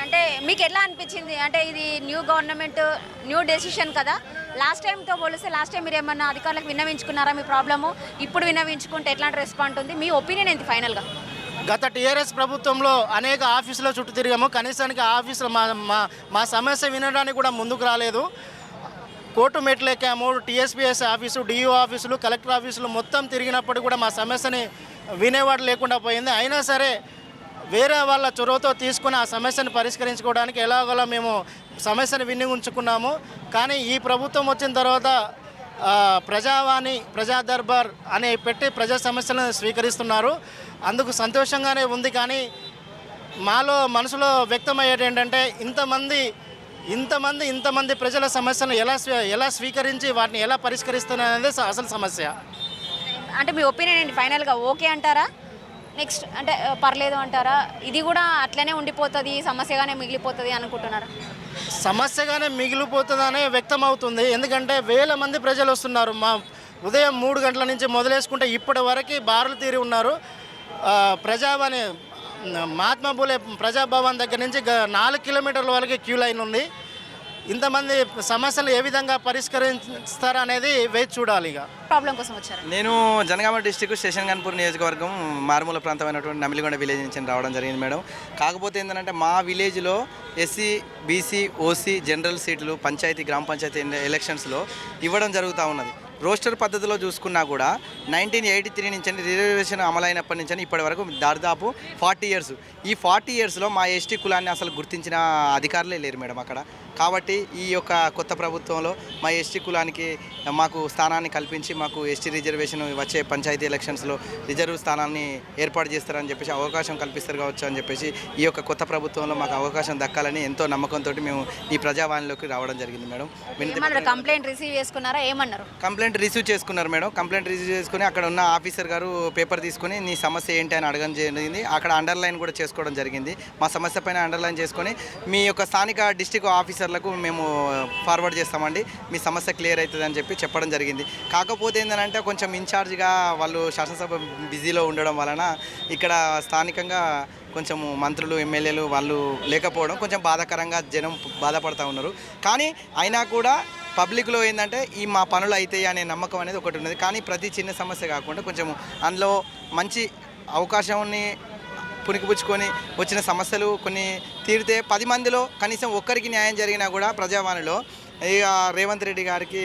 అంటే మీకు ఎట్లా అనిపించింది? అంటే ఇది న్యూ గవర్నమెంట్ న్యూ డెసిషన్ కదా? లాస్ట్ టైంతో పోలిస్తే లాస్ట్ టైం మీరు ఏమన్నా అధికారులకు విన్నవించుకున్నారా మీ ప్రాబ్లము? ఇప్పుడు విన్నవించుకుంటే ఎట్లాంటి రెస్పాండ్ ఉంది? మీ ఒపీనియన్ ఏంటి ఫైనల్గా గత టీఆర్ఎస్ ప్రభుత్వంలో అనేక ఆఫీసులో చుట్టూ తిరిగాము. కనీసానికి ఆ ఆఫీసులో మా మా మా సమస్య వినడానికి కూడా ముందుకు రాలేదు. కోర్టు మెట్లు ఎక్కాము టీఎస్పీఎస్ ఆఫీసు డిఓ ఆఫీసులు కలెక్టర్ ఆఫీసులు మొత్తం తిరిగినప్పుడు కూడా మా సమస్యని వినేవాడు లేకుండా పోయింది. అయినా సరే వేరే వాళ్ళ చొరవతో తీసుకుని ఆ సమస్యను పరిష్కరించుకోవడానికి ఎలాగోలా మేము సమస్యను విని ఉంచుకున్నాము. కానీ ఈ ప్రభుత్వం వచ్చిన తర్వాత ప్రజావాణి ప్రజా దర్బార్ అని పెట్టి ప్రజా సమస్యలను స్వీకరిస్తున్నారు. అందుకు సంతోషంగానే ఉంది. కానీ మాలో మనసులో వ్యక్తమయ్యేది ఏంటంటే ఇంతమంది ఇంతమంది ఇంతమంది ప్రజల సమస్యలను ఎలా స్వీ- ఎలా స్వీకరించి వాటిని ఎలా పరిష్కరిస్తున్నారనేది అసలు సమస్య. అంటే మీ ఒపీనియన్ ఏంటి? ఫైనల్గా ఓకే అంటారా? నెక్స్ట్ అంటే పర్లేదు అంటారా? ఇది కూడా అట్లనే ఉండిపోతుంది సమస్యగానే మిగిలిపోతుంది అనుకుంటున్నారా? సమస్యగానే మిగిలిపోతుందనే వ్యక్తం అవుతుంది. ఎందుకంటే వేల మంది ప్రజలు వస్తున్నారు. మా ఉదయం మూడు గంటల నుంచి మొదలేసుకుంటే ఇప్పటి వరకు బారులు తీరి ఉన్నారు. ప్రజావాణి మహాత్మా పూలే ప్రజాభవన్ దగ్గర నుంచి నాలుగు కిలోమీటర్ల వరకు క్యూ లైన్ ఉంది. ఇంతమంది సమస్యలు ఏ విధంగా పరిష్కరిస్తారనేది వేచి చూడాలి ఇక. ప్రాబ్లం కోసం వచ్చారు? నేను జనగామ డిస్టిక్ స్టేషన్ గన్పూర్ నియోజకవర్గం మారుమూల ప్రాంతమైనటువంటి నమిలిగొండ విలేజ్ నుంచి రావడం జరిగింది మేడం. కాకపోతే ఏంటంటే మా విలేజ్లో ఎస్సీ బీసీ ఓసీ జనరల్ సీట్లు పంచాయతీ గ్రామ పంచాయతీ ఎలక్షన్స్లో ఇవ్వడం జరుగుతూ ఉన్నది. రోస్టర్ పద్ధతిలో చూసుకున్నా కూడా నైన్టీన్ ఎయిటీ త్రీ నుంచి రిజర్వేషన్ అమలైనప్పటి నుంచి ఇప్పటి వరకు దాదాపు ఫార్టీ ఇయర్స్. ఈ ఫార్టీ ఇయర్స్లో మా ఎస్టీ కులాన్ని అసలు గుర్తించిన అధికారులే లేరు మేడం అక్కడ. కాబట్టి ఈ యొక్క కొత్త ప్రభుత్వంలో మా ఎస్టీ కులానికి మాకు స్థానాన్ని కల్పించి మాకు ఎస్టీ రిజర్వేషన్ వచ్చే పంచాయతీ ఎలక్షన్స్లో రిజర్వ్ స్థానాన్ని ఏర్పాటు చేస్తారని చెప్పేసి అవకాశం కల్పిస్తారు కావచ్చు అని చెప్పేసి ఈ యొక్క కొత్త ప్రభుత్వంలో మాకు అవకాశం దక్కాలని ఎంతో నమ్మకంతో మేము ఈ ప్రజావాణిలోకి రావడం జరిగింది మేడం. కంప్లైంట్ రిసీవ్ చేసుకున్నారా? ఏమన్నారు? కంప్లైంట్ రిసీవ్ చేసుకున్నారు మేడం. కంప్లైంట్ రిసీవ్ చేసుకుని అక్కడ ఉన్న ఆఫీసర్ గారు పేపర్ తీసుకుని నీ సమస్య ఏంటి అని అడగడం జరిగింది. అక్కడ అండర్లైన్ కూడా చేసుకోవడం జరిగింది. మా సమస్య పైన అండర్లైన్ చేసుకొని మీ యొక్క స్థానిక డిస్టిక్ ఆఫీసర్లకు మేము ఫార్వర్డ్ చేస్తామండి. మీ సమస్య క్లియర్ అవుతుంది అని చెప్పి చెప్పడం జరిగింది. కాకపోతే ఏంటంటే కొంచెం ఇన్ఛార్జ్గా వాళ్ళు శాసనసభ బిజీలో ఉండడం వలన ఇక్కడ స్థానికంగా కొంచెం మంత్రులు ఎమ్మెల్యేలు వాళ్ళు లేకపోవడం కొంచెం బాధాకరంగా జనం బాధపడుతూ ఉన్నారు. కానీ అయినా కూడా పబ్లిక్లో ఏంటంటే ఈ మా పనులు అవుతాయి అనే నమ్మకం అనేది ఒకటి ఉన్నది. కానీ ప్రతి చిన్న సమస్య కాకుండా కొంచెం అందులో మంచి అవకాశాన్ని పుణికిపుచ్చుకొని వచ్చిన సమస్యలు కొన్ని తీరితే పది మందిలో కనీసం ఒక్కరికి న్యాయం జరిగినా కూడా ప్రజావాణిలో ఇక రేవంత్ రెడ్డి గారికి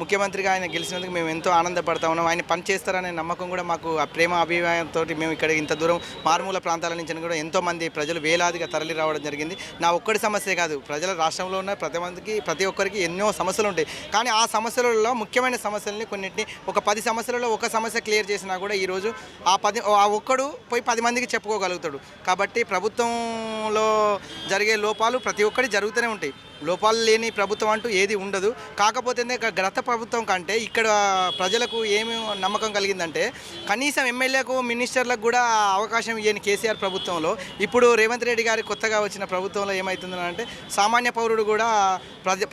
ముఖ్యమంత్రిగా ఆయన గెలిచినందుకు మేము ఎంతో ఆనందపడతా ఉన్నాం. ఆయన పని చేస్తారనే నమ్మకం కూడా మాకు ఆ ప్రేమ అభిమానంతో మేము ఇక్కడ ఇంత దూరం మారుమూల ప్రాంతాల నుంచి కూడా ఎంతో మంది ప్రజలు వేలాదిగా తరలి రావడం జరిగింది. నా ఒక్కడి సమస్యే కాదు ప్రజల రాష్ట్రంలో ఉన్న ప్రతి మందికి ప్రతి ఒక్కరికి ఎన్నో సమస్యలు ఉంటాయి. కానీ ఆ సమస్యలలో ముఖ్యమైన సమస్యలని కొన్నింటిని ఒక పది సమస్యలలో ఒక సమస్య క్లియర్ చేసినా కూడా ఈరోజు ఆ పది ఆ ఒక్కడు పోయి పది మందికి చెప్పుకోగలుగుతాడు. కాబట్టి ప్రభుత్వంలో జరిగే లోపాలు ప్రతి ఒక్కటి జరుగుతూనే ఉంటాయి. లోపాలు లేని ప్రభుత్వం అంటూ ఏది ఉండదు. కాకపోతే గత ప్రభుత్వం కంటే ఇక్కడ ప్రజలకు ఏమి నమ్మకం కలిగిందంటే కనీసం ఎమ్మెల్యేకు మినిస్టర్లకు కూడా అవకాశం ఇవ్వని కేసీఆర్ ప్రభుత్వంలో ఇప్పుడు రేవంత్ రెడ్డి గారి కొత్తగా వచ్చిన ప్రభుత్వంలో ఏమవుతుందంటే సామాన్య పౌరుడు కూడా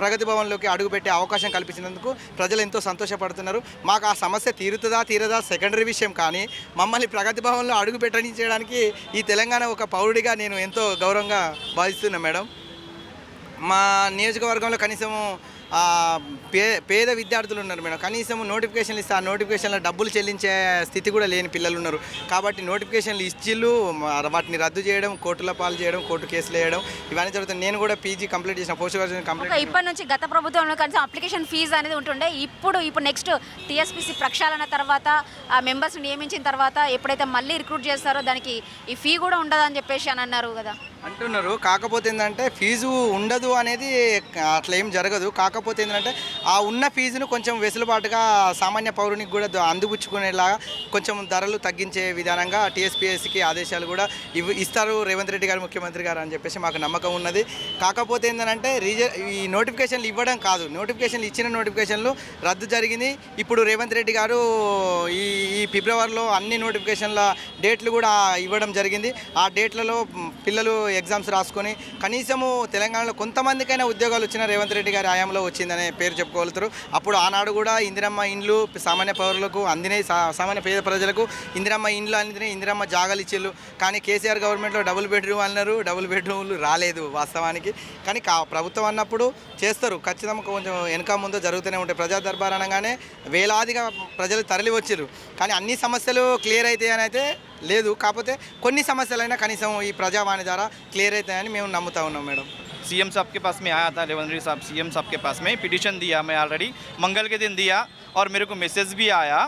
ప్రగతి భవన్లోకి అడుగుపెట్టే అవకాశం కల్పించినందుకు ప్రజలు ఎంతో సంతోషపడుతున్నారు. మాకు ఆ సమస్య తీరుతుందా తీరదా సెకండరీ విషయం కానీ మమ్మల్ని ప్రగతి భవన్లో అడుగు పెట్టనించడానికి ఈ తెలంగాణ ఒక పౌరుడిగా నేను ఎంతో గౌరవంగా భావిస్తున్నాను మేడం. మా నియోజకవర్గంలో కనీసం ఆ, పే పేద విద్యార్థులు ఉన్నారు మేడం. కనీసం నోటిఫికేషన్లు ఇస్తే ఆ నోటిఫికేషన్లో డబ్బులు చెల్లించే స్థితి కూడా లేని పిల్లలు ఉన్నారు. కాబట్టి నోటిఫికేషన్లు ఇచ్చిళ్ళు వాటిని రద్దు చేయడం కోర్టుల పాలు చేయడం కోర్టు కేసులు వేయడం ఇవన్నీ జరుగుతుంది నేను కూడా పీజీ కంప్లీట్ చేసిన పోస్ట్ గ్రాడ్యుయేషన్ కంప్లీట్ ఇప్పటి నుంచి గత ప్రభుత్వంలో కనీసం అప్లికేషన్ ఫీజు అనేది ఉంటుండే. ఇప్పుడు ఇప్పుడు నెక్స్ట్ టీఎస్పీసీ ప్రక్షాళన తర్వాత ఆ మెంబర్స్ నియమించిన తర్వాత ఎప్పుడైతే మళ్ళీ రిక్రూట్ చేస్తారో దానికి ఈ ఫీ కూడా ఉండదని చెప్పేసి అని అన్నారు కదా. అంటున్నారు. కాకపోతే ఏంటంటే ఫీజు ఉండదు అనేది అట్లా ఏం జరగదు. కాకపోతే ఏంటంటే ఆ ఉన్న ఫీజును కొంచెం వెసులుబాటుగా సామాన్య పౌరునికి కూడా ద- అందిపుచ్చుకునేలాగా కొంచెం ధరలు తగ్గించే విధానంగా టీఎస్పీఎస్సికి ఆదేశాలు కూడా ఇవ్ ఇస్తారు రేవంత్ రెడ్డి గారు ముఖ్యమంత్రి గారు అని చెప్పేసి మాకు నమ్మకం ఉన్నది. కాకపోతే ఏంటంటే రీజ ఈ నోటిఫికేషన్లు ఇవ్వడం కాదు. నోటిఫికేషన్లు ఇచ్చిన నోటిఫికేషన్లు రద్దు జరిగింది. ఇప్పుడు రేవంత్ రెడ్డి గారు ఈ ఈ ఫిబ్రవరిలో అన్ని నోటిఫికేషన్ల డేట్లు కూడా ఇవ్వడం జరిగింది. ఆ డేట్లలో పిల్లలు ఎగ్జామ్స్ రాసుకొని కనీసము తెలంగాణలో కొంతమందికైనా ఉద్యోగాలు వచ్చిన రేవంత్ రెడ్డి గారి హయాంలో వచ్చిందనే పేరు చెప్పుకోగలుగుతారు. అప్పుడు ఆనాడు కూడా ఇందిరమ్మ ఇండ్లు సామాన్య పౌరులకు అందినే సా- సామాన్య పేద ప్రజలకు ఇందిరమ్మ ఇండ్లు అందినే ఇందిరమ్మ జాగాలు ఇచ్చిళ్ళు. కానీ కేసీఆర్ గవర్నమెంట్లో డబుల్ బెడ్రూమ్ అన్నారు. డబుల్ బెడ్రూమ్లు రాలేదు వాస్తవానికి. కానీ కా ప్రభుత్వం అన్నప్పుడు చేస్తారు. ఖచ్చితంగా కొంచెం వెనక ముందు జరుగుతూనే ఉంటాయి. ప్రజా దర్బార్ అనగానే వేలాదిగా ప్రజలు తరలి వచ్చారు కానీ అన్ని సమస్యలు క్లియర్ అవుతాయని అయితే లేదు కాకపోతే కొన్ని సమస్యలైనా కనీసం ఈ ప్రజావాణి ద్వారా క్లియర్ అవుతాయని మేము నమ్ముతా ఉన్నాం మేడం सीएम साहब के पास में आया था रेवंत रेड्डी साहब सीएम साहब के पास में पिटीशन दिया मैं ऑलरेडी मंगल के दिन दिया और मेरे को मैसेज भी आया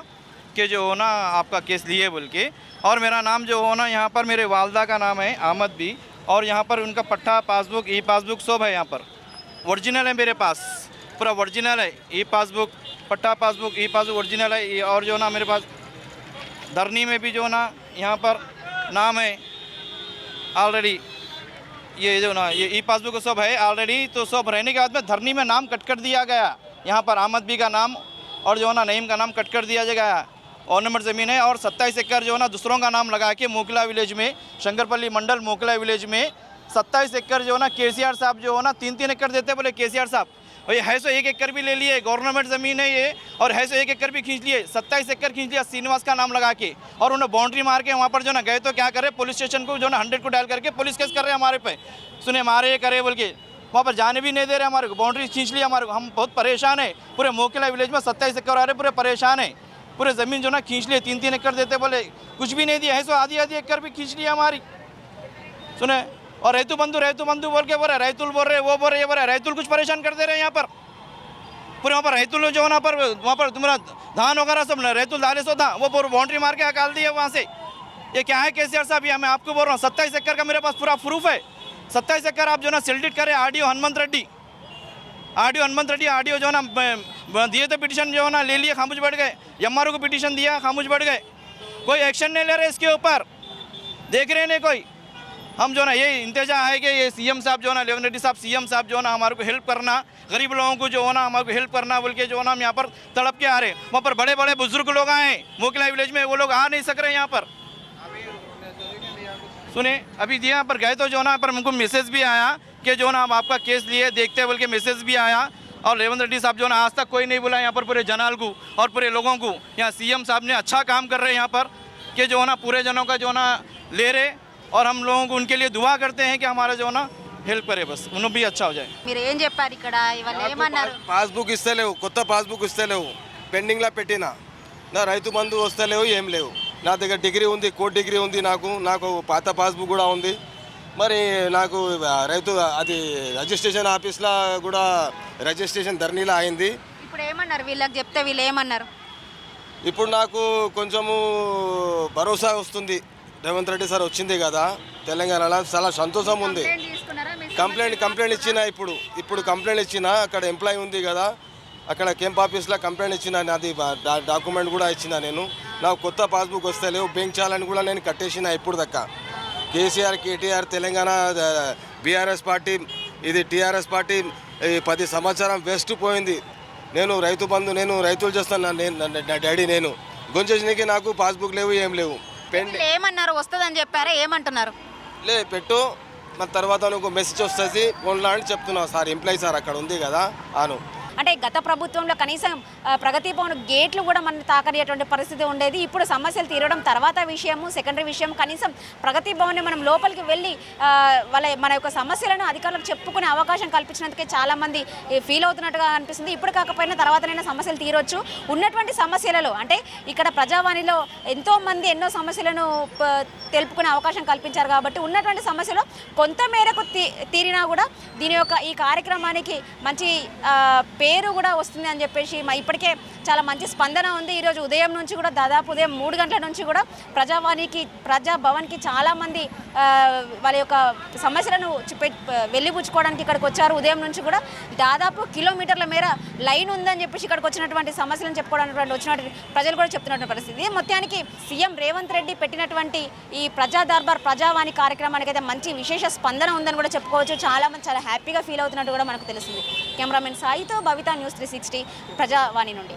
कि जो हो ना आपका केस लिए बोल के और मेरा नाम जो हो ना यहाँ पर मेरे वालदा का नाम है अहमद भी और यहाँ पर उनका पट्टा पासबुक ई पासबुक सब है यहाँ पर ओरिजिनल है मेरे पास पूरा ओरिजिनल है ई पासबुक पट्टा पासबुक ई पासबुक ओरिजिनल है ये और जो ना मेरे पास धरनी में भी जो ना यहाँ पर नाम है ऑलरेडी ये जो ना, ये ई पासबुक सब है ऑलरेडी तो सब रहने के बाद में धरनी में नाम कट कर दिया गया। यहाँ पर अहमद भी का नाम और जो है ना नईम का नाम कट कर दिया गया। और नंबर ज़मीन है और सत्ताईस एकड़ जो है ना, दूसरों का नाम लगा के मोकला विलेज में, शंकरपल्ली मंडल मोकला विलेज में सत्ताईस एकड़ जो है ना के साहब जो है ना तीन तीन एकड़ देते बोले के साहब। और ये है सो एक एकड़ भी ले लिए, गवर्नमेंट ज़मीन है ये, और है सो एक एकड़ भी खींच लिए, सत्ताईस एकड़ खींच लिया श्रीनिवास का नाम लगा के, और उन्हें बाउंड्री मार के वहाँ पर जो ना गए तो क्या करे पुलिस स्टेशन को जो ना हंड्रेड को डायल करके पुलिस केस कर रहे हैं हमारे पे। सुने, मारे ये करे बोल के, वहाँ पर जाने भी नहीं दे रहे हमारे को बाउंड्री खींच लिया हमारे को। हम बहुत परेशान है, पूरे मोकिला विलेज में सत्ताईस एकड़ आ रहे पूरे परेशान है। पूरे ज़मीन जो ना खींच लिए, तीन तीन एकड़ देते बोले, कुछ भी नहीं दिया है सो आधी आधी एकड़ भी खींच लिया हमारी। सुने और रैतु बंधु रैतु बंधु बोल के बोल रहे, रैतुल बोल रहे, वो बोल रहे, ये बोल रहे, रैतुल कुछ परेशान कर दे रहे हैं यहाँ पर। पूरे वहाँ पर रैतुल जो वहाँ पर वहाँ पर तुम्हारा धान वगैरह सब रैतुल दाले सो था, वो बाउंड्री मार के हकाल दिए वहाँ से। ये क्या है केसीआर साहब, ये मैं आपको बोल रहा हूँ, सत्ताईस एकड़ का मेरे पास पूरा प्रूफ है। सत्ताईस एकड़ आप जो ना सेल्डिट करें, RDO Hanumanth Reddy. RDO Hanumanth Reddy, RDO जो ना दिए तो पिटीशन जो ना, ले लिए, खामोश बैठ गए। एमआरओ को पिटीशन दिया, खामोश बैठ गए। कोई एक्शन नहीं ले रहे इसके ऊपर। देख रहे नहीं कोई। हम जो ना ये इंतजा है कि ये सीएम साहब जो ना लेवन रेड्डी साहब सीएम साहब जो ना हमारे को हेल्प करना गरीब लोगों को जो है ना हमारे को हेल्प करना बोल के जो ना हम यहाँ पर तड़प के आ रहे हैं वहाँ पर बड़े बड़े बुज़ुर्ग लोग आए मोकला विलेज में वो लोग आ नहीं सक रहे यहाँ पर सुने अभी यहाँ पर गए तो जो ना पर हमको मैसेज भी आया कि जो ना हम आपका केस लिए देखते हैं बोल के मैसेज भी आया और रेवंत रेड्डी साहब जो ना आज तक कोई नहीं बोला यहाँ पर पूरे जनाल को और पूरे लोगों को यहाँ सीएम साहब ने अच्छा काम कर रहे हैं यहाँ पर कि जो ना पूरे जनों का जो ना ले रहे और हम लोगों को उनके लिए दुआ करते हैं कि हमारा जो ना हेल्प करे बस उन्हें भी अच्छा हो जाए మీరు ఏం చెప్పారు ఇక్కడ ఇవాళ ఏమన్నారు పాస్బుక్ ఇస్తలేవు కొత్త పాస్బుక్ ఇస్తలేవు పెండింగ్లో పెట్టిన నా రైతు బంధు వస్తలేవు ఏం లేవు నా దగ్గర డిగ్రీ ఉంది కోర్ట్ డిగ్రీ ఉంది నాకు నాకు పాత పాస్బుక్ కూడా ఉంది మరి నాకు ఆ, రైతు అది రిజిస్ట్రేషన్ ఆఫీస్లో కూడా రిజిస్ట్రేషన్ ధరణిలో అయింది ఇప్పుడు ఏమన్నారు వీళ్ళకి చెప్తే వీళ్ళు ఏమన్నారు ఇప్పుడు నాకు కొంచెము భరోసా వస్తుంది రేవంత్ రెడ్డి సార్ వచ్చింది కదా తెలంగాణలో చాలా సంతోషం ఉంది. కంప్లైంట్ కంప్లైంట్ ఇచ్చిన ఇప్పుడు ఇప్పుడు కంప్లైంట్ ఇచ్చిన అక్కడ ఎంప్లాయీ ఉంది కదా అక్కడ క్యాంప్ ఆఫీస్లో కంప్లైంట్ ఇచ్చిన నాది డా- డాక్యుమెంట్ కూడా ఇచ్చిన నేను. నాకు కొత్త పాస్బుక్ వస్తే లేవు బ్యాంక్ చాలని కూడా నేను కట్టేసిన ఇప్పుడు దక్క KCR KTR Telangana BRS party ఇది టీఆర్ఎస్ పార్టీ ఈ పది సంవత్సరం వేస్ట్ పోయింది. నేను రైతు బంధు నేను రైతులు చేస్తాను నేను డాడీ నేను. గొంచేసినకి నాకు పాస్బుక్ లేవు ఏం లేవు. పెండ్ వీళ్ళు ఏమన్నారు? వస్తుందని చెప్పారా? ఏమంటున్నారు? లే పెట్టు. మన తర్వాత నీకు మెసేజ్ వస్తుంది. ఫోన్లో అని చెప్తున్నావు సార్. ఎంప్లాయీ సార్ అక్కడ ఉంది కదా. ఆను. అంటే గత ప్రభుత్వంలో కనీసం ప్రగతి భవన్ గేట్లు కూడా మనం తాకనేటువంటి పరిస్థితి ఉండేది. ఇప్పుడు సమస్యలు తీరడం తర్వాత విషయము సెకండరీ విషయం కనీసం ప్రగతి భవన్ మనం లోపలికి వెళ్ళి వాళ్ళ మన యొక్క సమస్యలను అధికారులకు చెప్పుకునే అవకాశం కల్పించినందుకే చాలామంది ఫీల్ అవుతున్నట్టుగా అనిపిస్తుంది. ఇప్పుడు కాకపోయినా తర్వాతనైనా సమస్యలు తీరొచ్చు. ఉన్నటువంటి సమస్యలలో అంటే ఇక్కడ ప్రజావాణిలో ఎంతోమంది ఎన్నో సమస్యలను ప- తెలుపుకునే అవకాశం కల్పించారు కాబట్టి ఉన్నటువంటి సమస్యలు కొంత మేరకు తీ- తీరినా కూడా దీని యొక్క ఈ కార్యక్రమానికి మంచి పేరు కూడా వస్తుంది అని చెప్పేసి మా ఇప్పటికే చాలా మంచి స్పందన ఉంది. ఈరోజు ఉదయం నుంచి కూడా దాదాపు ఉదయం మూడు గంటల నుంచి కూడా ప్రజావాణికి ప్రజాభవన్కి చాలామంది వాళ్ళ యొక్క సమస్యలను వెళ్ళిపుచ్చుకోవడానికి ఇక్కడికి వచ్చారు. ఉదయం నుంచి కూడా దాదాపు కిలోమీటర్ల మేర లైన్ ఉందని చెప్పేసి ఇక్కడికి వచ్చినటువంటి సమస్యలను చెప్పుకోవడానికి వచ్చినటువంటి ప్రజలు కూడా చెప్తున్నటువంటి పరిస్థితి. మొత్తానికి సీఎం రేవంత్ రెడ్డి పెట్టినటువంటి ఈ ప్రజా దర్బార్ ప్రజావాణి కార్యక్రమానికి అయితే మంచి విశేష స్పందన ఉందని కూడా చెప్పుకోవచ్చు. చాలా మంది చాలా హ్యాపీగా ఫీల్ అవుతున్నట్టు కూడా మనకు తెలుస్తుంది. Cameraman సాయితో Kavitha news three sixty Prajavani నుండి.